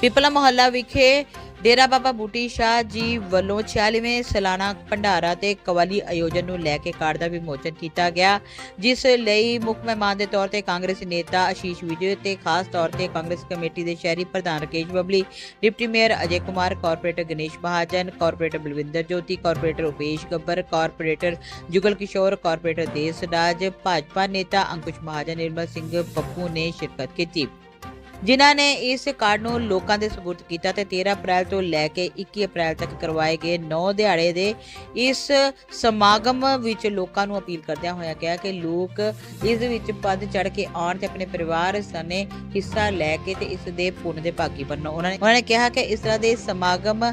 ਪਿਪਲਾ ਮੁਹੱਲਾ ਵਿਖੇ ਡੇਰਾ ਬਾਬਾ ਬੂਟੀ ਸ਼ਾਹ ਜੀ ਵੱਲੋਂ 46ਵੇਂ ਸਾਲਾਨਾ ਭੰਡਾਰਾ ਤੇ ਕਵਾਲੀ ਆਯੋਜਨ ਨੂੰ ਲੈ ਕੇ ਕਾਰਡ ਦਾ ਵਿਮੋਚਨ ਕੀਤਾ ਗਿਆ, ਜਿਸ ਲਈ ਮੁੱਖ ਮਹਿਮਾਨ ਦੇ ਤੌਰ ਤੇ ਕਾਂਗਰਸੀ ਨੇਤਾ ਆਸ਼ੀਸ਼ ਵਿਜੇ ਤੇ ਖਾਸ ਤੌਰ ਤੇ ਕਾਂਗਰਸ ਕਮੇਟੀ ਦੇ ਸ਼ਹਿਰੀ ਪ੍ਰਧਾਨ Rakesh Babli, deputy mayor Ajay Kumar, corporator Ganesh Mahajan, corporator Balwinder Jyoti, corporator Upesh Gabbar, corporator Jugal Kishore, corporator Des Raj, Bhajpa ਨੇਤਾ ਅੰਕੁਸ਼ ਮਹਾਜਨ, ਨਿਰਮਲ ਸਿੰਘ ਪੱਪੂ ਨੇ ਸ਼ਿਰਕਤ ਕੀਤੀ। ਜਿਨ੍ਹਾਂ ਨੇ ਇਸ ਕਾਰਡ ਨੂੰ ਲੋਕਾਂ ਦੇ ਸਪੁਰਦ ਕੀਤਾ ਤੇ 13 ਅਪ੍ਰੈਲ ਤੋਂ ਲੈ ਕੇ 21 ਅਪ੍ਰੈਲ ਤੱਕ ਕਰਵਾਏ ਗਏ 9 ਦਿਹਾੜੇ ਦੇ ਇਸ ਸਮਾਗਮ ਵਿੱਚ ਲੋਕਾਂ ਨੂੰ ਅਪੀਲ ਕਰਦਿਆਂ ਹੋਇਆ ਕਿਹਾ ਕਿ ਲੋਕ ਇਸ ਵਿੱਚ ਵੱਧ ਚੜ ਕੇ ਆਉਣ ਤੇ ਆਪਣੇ ਪਰਿਵਾਰ ਸਣੇ ਹਿੱਸਾ ਲੈ ਕੇ ਤੇ ਇਸ ਦੇ ਪੁੰਨ ਦੇ ਭਾਗੀ ਬਣੋ। ਉਹਨਾਂ ਨੇ ਉਹਨਾਂ ਨੇ ਕਿਹਾ ਕਿ ਇਸ ਤਰ੍ਹਾਂ ਦੇ ਸਮਾਗਮ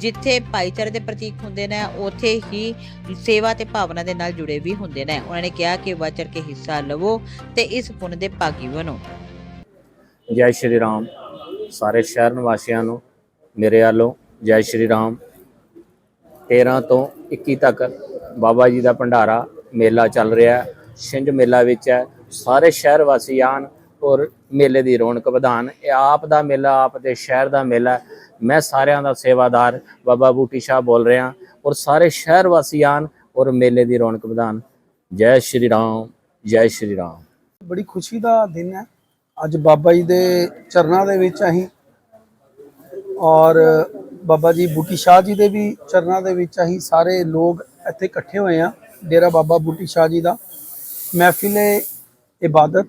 ਜਿੱਥੇ ਭਾਈਚਾਰੇ ਦੇ ਪ੍ਰਤੀਕ ਹੁੰਦੇ ਨੇ, ਉੱਥੇ ਹੀ ਸੇਵਾ ਤੇ ਭਾਵਨਾ ਦੇ ਨਾਲ ਜੁੜੇ ਵੀ ਹੁੰਦੇ ਨੇ। ਉਹਨਾਂ ਨੇ ਕਿਹਾ ਕਿ ਵੱਧ ਚੜ ਕੇ ਹਿੱਸਾ ਲਵੋ ਤੇ ਇਸ ਪੁੰਨ ਦੇ ਭਾਗੀ ਬਣੋ। ਜੈ ਸ਼੍ਰੀ ਰਾਮ। ਸਾਰੇ ਸ਼ਹਿਰ ਨਿਵਾਸੀਆਂ ਨੂੰ ਮੇਰੇ ਵੱਲੋਂ ਜੈ ਸ਼੍ਰੀ ਰਾਮ। 13 ਤੋਂ 21 ਤੱਕ ਬਾਬਾ ਜੀ ਦਾ ਭੰਡਾਰਾ ਮੇਲਾ ਚੱਲ ਰਿਹਾ ਹੈ। ਛਿੰਝ ਮੇਲਾ ਵਿੱਚ ਹੈ। ਸਾਰੇ ਸ਼ਹਿਰ ਵਾਸੀ ਆਣ ਔਰ ਮੇਲੇ ਦੀ ਰੌਣਕ ਵਧਾਣ। ਇਹ ਆਪ ਦਾ ਮੇਲਾ, ਆਪ ਦੇ ਸ਼ਹਿਰ ਦਾ ਮੇਲਾ ਮੈਂ ਸਾਰਿਆਂ ਦਾ ਸੇਵਾਦਾਰ ਬਾਬਾ ਬੂਟੀ ਸ਼ਾਹ ਬੋਲ ਰਿਹਾ ਔਰ ਸਾਰੇ ਸ਼ਹਿਰ ਵਾਸੀ ਆਣ ਔਰ ਮੇਲੇ ਦੀ ਰੌਣਕ ਵਧਾਣ। ਜੈ ਸ਼੍ਰੀ ਰਾਮ, ਜੈ ਸ਼੍ਰੀ ਰਾਮ। ਬੜੀ ਖੁਸ਼ੀ ਦਾ ਦਿਨ ਹੈ। ਅੱਜ ਬਾਬਾ ਜੀ ਦੇ ਚਰਨਾਂ ਦੇ ਵਿੱਚ ਅਸੀਂ ਔਰ ਬਾਬਾ ਜੀ ਬੂਟੀ ਸ਼ਾਹ ਜੀ ਦੇ ਵੀ ਚਰਨਾਂ ਦੇ ਵਿੱਚ ਅਸੀਂ ਸਾਰੇ ਲੋਕ ਇੱਥੇ ਇਕੱਠੇ ਹੋਏ ਆ ਡੇਰਾ ਬਾਬਾ ਬੂਟੀ ਸ਼ਾਹ ਜੀ ਦਾ। ਮਹਿਫਿਲੇ ਇਬਾਦਤ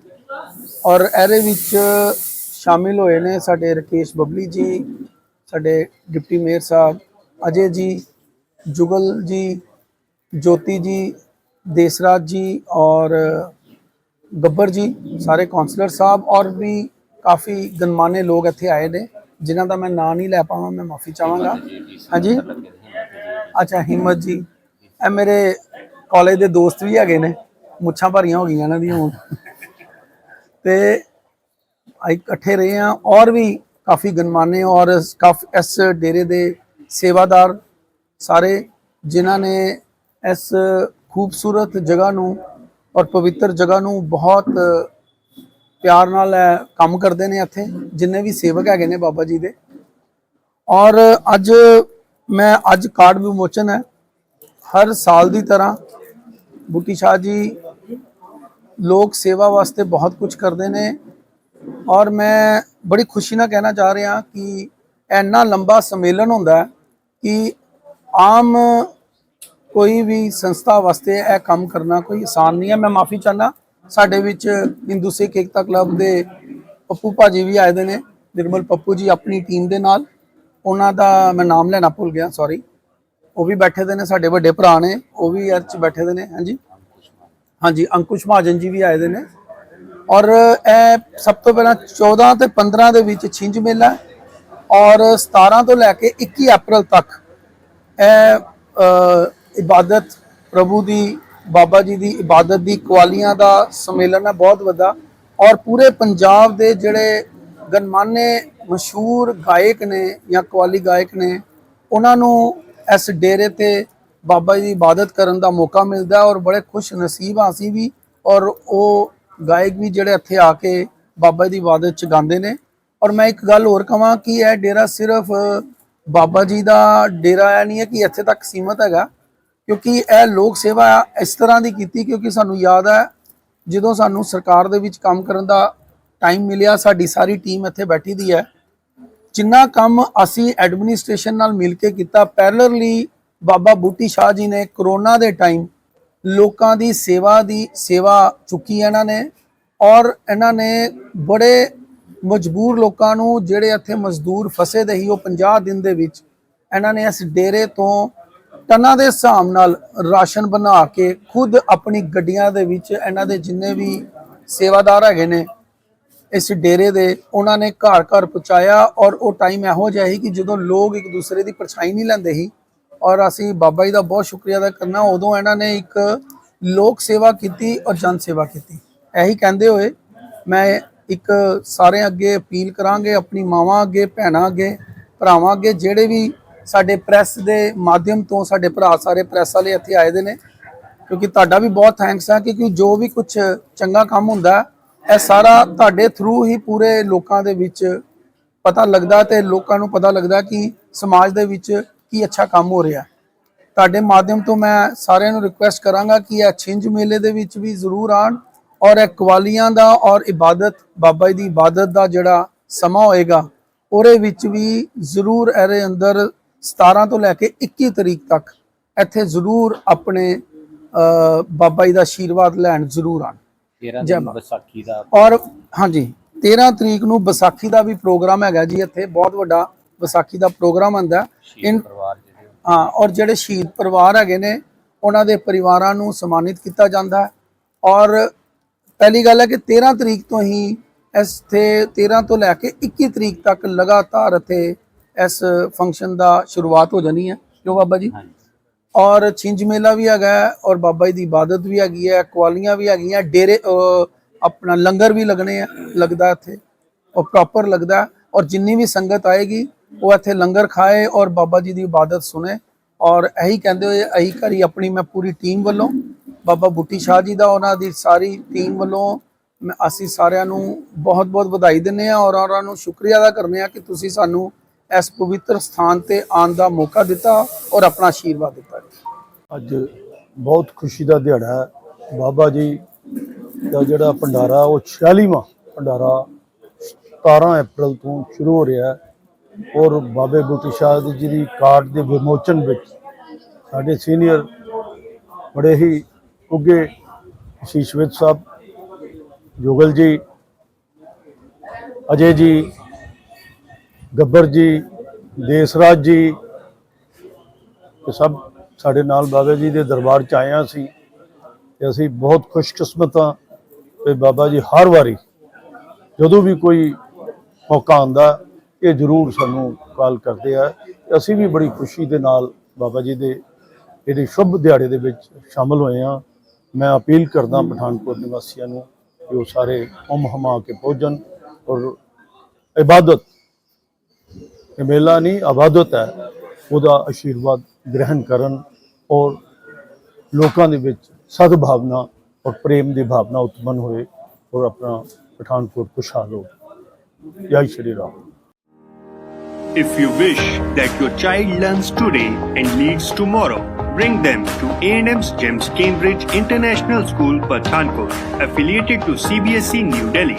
ਔਰ ਇਹਦੇ ਵਿੱਚ ਸ਼ਾਮਿਲ ਹੋਏ ਨੇ ਸਾਡੇ ਰਕੇਸ਼ ਬਬਲੀ ਜੀ, ਸਾਡੇ ਡਿਪਟੀ ਮੇਅਰ ਸਾਹਿਬ, ਅਜੇ ਜੀ, ਜੁਗਲ ਜੀ, ਜੋਤੀ ਜੀ, ਦੇਸਰਾਜ ਜੀ ਔਰ ਗੱਬਰ ਜੀ ਸਾਰੇ ਕਾਉਂਸਲਰ ਸਾਹਿਬ ਔਰ ਵੀ ਕਾਫੀ ਗਨਮਾਨੇ ਲੋਕ ਇੱਥੇ ਆਏ ਨੇ ਜਿਨ੍ਹਾਂ ਦਾ ਮੈਂ ਨਾਂ ਨਹੀਂ ਲੈ ਪਾਵਾਂ ਮੈਂ ਮਾਫੀ ਚਾਹਾਂਗਾ। ਹਾਂਜੀ? ਅੱਛਾ ਹਿੰਮਤ ਜੀ। ਇਹ ਮੇਰੇ ਕਾਲਜ ਦੇ ਦੋਸਤ ਵੀ ਹੈਗੇ ਨੇ ਮੁੱਛਾਂ ਭਰੀਆਂ ਹੋ ਗਈਆਂ ਇਹਨਾਂ ਦੀਆਂ ਹੁਣ। ਤੇ ਇਕੱਠੇ ਰਹੇ ਆ ਔਰ ਵੀ ਕਾਫੀ ਗਨਮਾਨੇ ਔਰ ਕਾਫੀ ਇਸ ਡੇਰੇ ਦੇ ਸੇਵਾਦਾਰ ਸਾਰੇ ਜਿਨ੍ਹਾਂ ਨੇ ਇਸ ਖੂਬਸੂਰਤ ਜਗ੍ਹਾ ਨੂੰ ਔਰ ਪਵਿੱਤਰ ਜਗ੍ਹਾ ਨੂੰ ਬਹੁਤ ਪਿਆਰ ਨਾਲ ਕੰਮ ਕਰਦੇ ਨੇ ਇੱਥੇ, ਜਿੰਨੇ ਵੀ ਸੇਵਕ ਹੈਗੇ ਨੇ ਬਾਬਾ ਜੀ ਦੇ। ਔਰ ਅੱਜ ਮੈਂ, ਅੱਜ ਕਾਰਡ ਵਿਮੋਚਨ ਹੈ, ਹਰ ਸਾਲ ਦੀ ਤਰ੍ਹਾਂ ਬੁੱਟੀ ਸ਼ਾਹ ਜੀ ਲੋਕ ਸੇਵਾ ਵਾਸਤੇ ਬਹੁਤ ਕੁਝ ਕਰਦੇ ਨੇ। ਔਰ ਮੈਂ ਬੜੀ ਖੁਸ਼ੀ ਨਾਲ ਕਹਿਣਾ ਚਾਹ ਰਿਹਾ ਕਿ ਇੰਨਾ ਲੰਬਾ ਸੰਮੇਲਨ ਹੁੰਦਾ ਕਿ ਆਮ ਕੋਈ ਵੀ ਸੰਸਥਾ ਵਾਸਤੇ ਇਹ ਕੰਮ ਕਰਨਾ ਕੋਈ ਆਸਾਨ ਨਹੀਂ ਹੈ। ਮੈਂ ਮਾਫੀ ਚਾਹਨਾ ਸਾਡੇ ਵਿੱਚ ਹਿੰਦੂ ਸਿੱਖ ਏਕਤਾ ਕਲੱਬ ਦੇ ਪੱਪੂ ਭਾਜੀ ਵੀ ਆਏ ਦੇ ਨੇ, ਨਿਰਮਲ ਪੱਪੂ ਜੀ ਆਪਣੀ ਟੀਮ ਦੇ ਨਾਲ। ਉਹਨਾਂ ਦਾ ਮੈਂ ਨਾਮ ਲੈਣਾ ਭੁੱਲ ਗਿਆ ਸੌਰੀ ਉਹ ਵੀ ਬੈਠੇ ਦੇ ਨੇ, ਸਾਡੇ ਵੱਡੇ ਭਰਾ ਨੇ, ਉਹ ਵੀ ਇਹ 'ਚ ਬੈਠੇ ਦੇ ਨੇ, ਹਾਂਜੀ। ਹਾਂਜੀ, ਅੰਕੁਸ਼ ਮਹਾਜਨ ਜੀ ਵੀ ਆਏ ਦੇ ਨੇ। ਔਰ ਇਹ ਸਭ ਤੋਂ ਪਹਿਲਾਂ 14 ਤੇ 15 ਦੇ ਵਿੱਚ ਛਿੰਝ ਮੇਲਾ ਔਰ 17 ਤੋਂ ਲੈ ਕੇ 21 ਅਪ੍ਰੈਲ ਤੱਕ ਇਹ ਇਬਾਦਤ, ਪ੍ਰਭੂ ਦੀ, ਬਾਬਾ ਜੀ ਦੀ ਇਬਾਦਤ ਦੀ ਕੁਆਲੀਆਂ ਦਾ ਸੰਮੇਲਨ ਹੈ, ਬਹੁਤ ਵੱਡਾ। ਔਰ ਪੂਰੇ ਪੰਜਾਬ ਦੇ ਜਿਹੜੇ ਗਨਮਾਨੇ ਮਸ਼ਹੂਰ ਗਾਇਕ ਨੇ ਜਾਂ ਕੁਆਲੀ ਗਾਇਕ ਨੇ, ਉਹਨਾਂ ਨੂੰ ਇਸ ਡੇਰੇ ਤੇ ਬਾਬਾ ਜੀ ਦੀ ਇਬਾਦਤ ਕਰਨ ਦਾ ਮੌਕਾ ਮਿਲਦਾ ਔਰ ਬੜੇ ਖੁਸ਼ ਨਸੀਬ ਹਾਂ ਅਸੀਂ ਵੀ। ਔਰ ਉਹ ਗਾਇਕ ਵੀ ਜਿਹੜੇ ਇੱਥੇ ਆ ਕੇ ਬਾਬਾ ਜੀ ਦੀ ਇਬਾਦਤ ਚ ਗਾਉਂਦੇ ਨੇ। ਔਰ ਮੈਂ ਇੱਕ ਗੱਲ ਹੋਰ ਕਹਾਂ ਕਿ ਇਹ ਡੇਰਾ ਸਿਰਫ ਬਾਬਾ ਜੀ ਦਾ ਡੇਰਾ ਇਹ ਨਹੀਂ ਹੈ ਕਿ ਇੱਥੇ ਤੱਕ ਸੀਮਤ ਹੈਗਾ। ਕਿਉਂਕਿ ਇਹ ਲੋਕ ਸੇਵਾ ਇਸ ਤਰ੍ਹਾਂ ਦੀ ਕੀਤੀ ਕਿਉਂਕਿ ਸਾਨੂੰ ਯਾਦ ਹੈ, ਜਦੋਂ ਸਾਨੂੰ ਸਰਕਾਰ ਦੇ ਵਿੱਚ ਕੰਮ ਕਰਨ ਦਾ ਟਾਈਮ ਮਿਲਿਆ, ਸਾਡੀ ਸਾਰੀ ਟੀਮ ਇੱਥੇ ਬੈਠੀ ਦੀ ਹੈ। ਜਿੰਨਾ ਕੰਮ ਅਸੀਂ ਐਡਮਿਨਿਸਟ੍ਰੇਸ਼ਨ ਨਾਲ ਮਿਲ ਕੇ ਕੀਤਾ ਪੈਰਲਰਲੀ ਬਾਬਾ ਬੂਟੀ ਸ਼ਾਹ ਜੀ ਨੇ ਕਰੋਨਾ ਦੇ ਟਾਈਮ ਲੋਕਾਂ ਦੀ ਸੇਵਾ ਦੀ ਸੇਵਾ ਚੁੱਕੀ ਇਹਨਾਂ ਨੇ ਔਰ ਇਹਨਾਂ ਨੇ ਬੜੇ ਮਜਬੂਰ ਲੋਕਾਂ ਨੂੰ ਜਿਹੜੇ ਇੱਥੇ ਮਜ਼ਦੂਰ ਫਸੇ ਦੇ ਸੀ, ਉਹ 50 ਦਿਨ ਦੇ ਵਿੱਚ ਇਹਨਾਂ ਨੇ ਇਸ ਡੇਰੇ ਤੋਂ ਟਨਾਂ ਦੇ ਹਿਸਾਬ ਨਾਲ ਰਾਸ਼ਨ ਬਣਾ ਕੇ ਖੁਦ ਆਪਣੀ ਗੱਡੀਆਂ ਦੇ ਵਿੱਚ ਇਹਨਾਂ ਦੇ ਜਿੰਨੇ ਵੀ ਸੇਵਾਦਾਰ ਹੈਗੇ ਨੇ, ਇਸ ਡੇਰੇ ਦੇ, ਉਹਨਾਂ ਨੇ ਘਰ ਘਰ ਪਹੁੰਚਾਇਆ ਔਰ ਉਹ ਟਾਈਮ ਇਹੋ ਜਿਹਾ ਸੀ ਕਿ ਜਦੋਂ ਲੋਕ ਇੱਕ ਦੂਸਰੇ ਦੀ ਪਰਛਾਈ ਨਹੀਂ ਲੈਂਦੇ ਸੀ ਔਰ ਅਸੀਂ ਬਾਬਾ ਜੀ ਦਾ ਬਹੁਤ ਸ਼ੁਕਰੀਆ ਅਦਾ ਕਰਨਾ, ਉਦੋਂ ਇਹਨਾਂ ਨੇ ਇੱਕ ਲੋਕ ਸੇਵਾ ਕੀਤੀ ਔਰ ਜਨ ਸੇਵਾ ਕੀਤੀ। ਇਹੀ ਕਹਿੰਦੇ ਹੋਏ ਮੈਂ ਇੱਕ ਸਾਰੇ ਅੱਗੇ ਅਪੀਲ ਕਰਾਂਗੇ, ਆਪਣੀ ਮਾਵਾਂ ਅੱਗੇ, ਭੈਣਾਂ ਅੱਗੇ, ਭਰਾਵਾਂ ਅੱਗੇ, ਜਿਹੜੇ ਵੀ ਸਾਡੇ ਪ੍ਰੈਸ ਦੇ ਮਾਧਿਅਮ ਤੋਂ ਸਾਡੇ ਭਰਾ ਸਾਰੇ ਪ੍ਰੈਸ ਵਾਲੇ ਇੱਥੇ ਆਏ ਦੇ ਨੇ। ਕਿਉਂਕਿ ਤੁਹਾਡਾ ਵੀ ਬਹੁਤ ਥੈਂਕਸ ਆ, ਕਿਉਂਕਿ ਜੋ ਵੀ ਕੁਝ ਚੰਗਾ ਕੰਮ ਹੁੰਦਾ ਇਹ ਸਾਰਾ ਤੁਹਾਡੇ ਥਰੂ ਹੀ ਪੂਰੇ ਲੋਕਾਂ ਦੇ ਵਿੱਚ ਪਤਾ ਲੱਗਦਾ ਤੇ ਲੋਕਾਂ ਨੂੰ ਪਤਾ ਲੱਗਦਾ ਕਿ ਸਮਾਜ ਦੇ ਵਿੱਚ ਕੀ ਅੱਛਾ ਕੰਮ ਹੋ ਰਿਹਾ। ਤੁਹਾਡੇ ਮਾਧਿਅਮ ਤੋਂ ਮੈਂ ਸਾਰਿਆਂ ਨੂੰ ਰਿਕੁਐਸਟ ਕਰਾਂਗਾ ਕਿ ਇਹ ਛਿੰਝ ਮੇਲੇ ਦੇ ਵਿੱਚ ਵੀ ਜ਼ਰੂਰ ਆਣ ਔਰ ਇਹ ਕਵਾਲੀਆਂ ਦਾ ਔਰ ਇਬਾਦਤ, ਬਾਬਾ ਜੀ ਦੀ ਇਬਾਦਤ ਦਾ ਜਿਹੜਾ ਸਮਾਂ ਹੋਏਗਾ, ਉਹਦੇ ਵਿੱਚ ਵੀ ਜ਼ਰੂਰ ਇਹਦੇ ਅੰਦਰ 17 ਤੋਂ ਲੈ ਕੇ 21 ਤਰੀਕ ਤੱਕ ਇੱਥੇ ਜ਼ਰੂਰ ਆਪਣੇ ਬਾਬਾ ਜੀ ਦਾ ਆਸ਼ੀਰਵਾਦ ਲੈਣ ਜ਼ਰੂਰ ਆਣ 13 ਜੈ ਦਿਨ ਮਾਂ। ਵਿਸਾਖੀ ਦਾ। ਔਰ ਹਾਂਜੀ 13 ਤਰੀਕ ਨੂੰ ਵਿਸਾਖੀ ਦਾ ਵੀ ਪ੍ਰੋਗਰਾਮ ਹੈਗਾ ਜੀ ਇੱਥੇ ਬਹੁਤ ਵੱਡਾ ਵਿਸਾਖੀ ਦਾ ਪ੍ਰੋਗਰਾਮ ਹੁੰਦਾ ਇਨ ਹਾਂ ਔਰ ਜਿਹੜੇ ਸ਼ਹੀਦ ਪਰਿਵਾਰ ਹੈਗੇ ਨੇ ਉਹਨਾਂ ਦੇ ਪਰਿਵਾਰਾਂ ਨੂੰ ਸਨਮਾਨਿਤ ਕੀਤਾ ਜਾਂਦਾ ਹੈ। ਔਰ ਪਹਿਲੀ ਗੱਲ ਹੈ ਕਿ 13 ਤਰੀਕ ਤੋਂ ਹੀ ਇਸ ਤੇ 13 ਤੋਂ ਲੈ ਕੇ 21 ਤਰੀਕ ਤੱਕ ਲਗਾਤਾਰ ਇੱਥੇ ਇਸ ਫੰਕਸ਼ਨ ਦਾ ਸ਼ੁਰੂਆਤ ਹੋ ਜਾਣੀ ਹੈ। ਕਿਉਂ ਬਾਬਾ ਜੀ? ਔਰ ਛਿੰਝ ਮੇਲਾ ਵੀ ਹੈਗਾ ਔਰ ਬਾਬਾ ਜੀ ਦੀ ਇਬਾਦਤ ਵੀ ਹੈਗੀ ਹੈ ਕੁਆਲੀਆਂ ਵੀ ਹੈਗੀਆਂ ਡੇਰੇ ਆਪਣਾ ਲੰਗਰ ਵੀ ਲੱਗਣੇ ਆ ਲੱਗਦਾ ਇੱਥੇ ਉਹ ਪ੍ਰੋਪਰ ਲੱਗਦਾ ਔਰ ਜਿੰਨੀ ਵੀ ਸੰਗਤ ਆਏਗੀ ਉਹ ਇੱਥੇ ਲੰਗਰ ਖਾਏ ਔਰ ਬਾਬਾ ਜੀ ਦੀ ਇਬਾਦਤ ਸੁਣੇ। ਔਰ ਇਹੀ ਕਹਿੰਦੇ ਹੋਏ ਇਹੀ ਕਰੀ ਆਪਣੀ ਮੈਂ ਪੂਰੀ ਟੀਮ ਵੱਲੋਂ ਬਾਬਾ ਬੁੱਟੀ ਸ਼ਾਹ ਜੀ ਦਾ ਉਹਨਾਂ ਦੀ ਸਾਰੀ ਟੀਮ ਵੱਲੋਂ ਮੈਂ ਅਸੀਂ ਸਾਰਿਆਂ ਨੂੰ ਬਹੁਤ-ਬਹੁਤ ਵਧਾਈ ਦਿੰਦੇ ਹਾਂ ਔਰ ਉਹਨਾਂ ਨੂੰ ਸ਼ੁਕਰੀਆ ਅਦਾ ਕਰਨੇ ਆ ਕਿ ਤੁਸੀਂ ਸਾਨੂੰ ਇਸ ਪਵਿੱਤਰ ਸਥਾਨ ਤੇ ਆਉਣ ਦਾ ਮੌਕਾ ਦਿੱਤਾ ਔਰ ਆਪਣਾ ਆਸ਼ੀਰਵਾਦ ਦਿੱਤਾ ਅੱਜ ਬਹੁਤ ਖੁਸ਼ੀ ਦਾ ਦਿਹਾੜਾ ਹੈ। ਬਾਬਾ ਜੀ ਦਾ ਜਿਹੜਾ ਭੰਡਾਰਾ, ਉਹ 46ਵਾਂ ਭੰਡਾਰਾ 17 ਅਪ੍ਰੈਲ ਤੋਂ ਸ਼ੁਰੂ ਹੋ ਰਿਹਾ ਔਰ ਬਾਬੇ ਬੁੱਟੀ ਸ਼ਾਹ ਦੀ ਜਿਹੜੀ ਕਾਰਡ ਦੇ ਵਿਮੋਚਨ ਵਿੱਚ ਸਾਡੇ ਸੀਨੀਅਰ ਬੜੇ ਹੀ ਉੱਗੇ ਸ਼ੀਸ਼ਵਿਤ ਸਾਹਿਬ ਜੋਗਲ ਜੀ, ਅਜੇ ਜੀ ਗੱਬਰ ਜੀ, ਦੇਸਰਾਜ ਜੀ ਤੇ ਸਭ ਸਾਡੇ ਨਾਲ ਬਾਬਾ ਜੀ ਦੇ ਦਰਬਾਰ ਚ ਆਏ ਹਾਂ ਅਸੀਂ ਤੇ ਅਸੀਂ ਬਹੁਤ ਖੁਸ਼ਕਿਸਮਤ ਹਾਂ ਕਿ ਬਾਬਾ ਜੀ ਹਰ ਵਾਰੀ ਜਦੋਂ ਵੀ ਕੋਈ ਮੌਕਾ ਆਉਂਦਾ, ਇਹ ਜ਼ਰੂਰ ਸਾਨੂੰ ਕਾਲ ਕਰਦੇ ਆ। ਅਸੀਂ ਵੀ ਬੜੀ ਖੁਸ਼ੀ ਦੇ ਨਾਲ ਬਾਬਾ ਜੀ ਦੇ ਇਹਦੇ ਸ਼ੁਭ ਦਿਹਾੜੇ ਦੇ ਵਿੱਚ ਸ਼ਾਮਲ ਹੋਏ ਹਾਂ। ਮੈਂ ਅਪੀਲ ਕਰਦਾ ਪਠਾਨਕੋਟ ਨਿਵਾਸੀਆਂ ਨੂੰ ਕਿ ਉਹ ਸਾਰੇ ਉਮ ਹਮਾ ਕੇ ਪਹੁੰਚਣ ਔਰ ਇਬਾਦਤ ਇਹ ਮੇਲਾ ਨਹੀਂ ਆਬਾਦਤ ਹੈ ਉਹਦਾ ਆਸ਼ੀਰਵਾਦ ਗ੍ਰਹਿਣ ਕਰਨ ਔਰ ਲੋਕਾਂ ਦੇ ਵਿੱਚ ਸਦਭਾਵਨਾ ਔਰ ਪ੍ਰੇਮ ਦੀ ਭਾਵਨਾ ਉਤਪੰਨ ਹੋਏ ਔਰ ਆਪਣਾ ਪਠਾਨਕੋਟ ਖੁਸ਼ਹਾਲ ਹੋ ਜੈ Shri Ram If you wish that your child learns today and leads tomorrow, bring them to A&M's GEMS Cambridge International School, Pathankot, affiliated to CBSE E, New Delhi.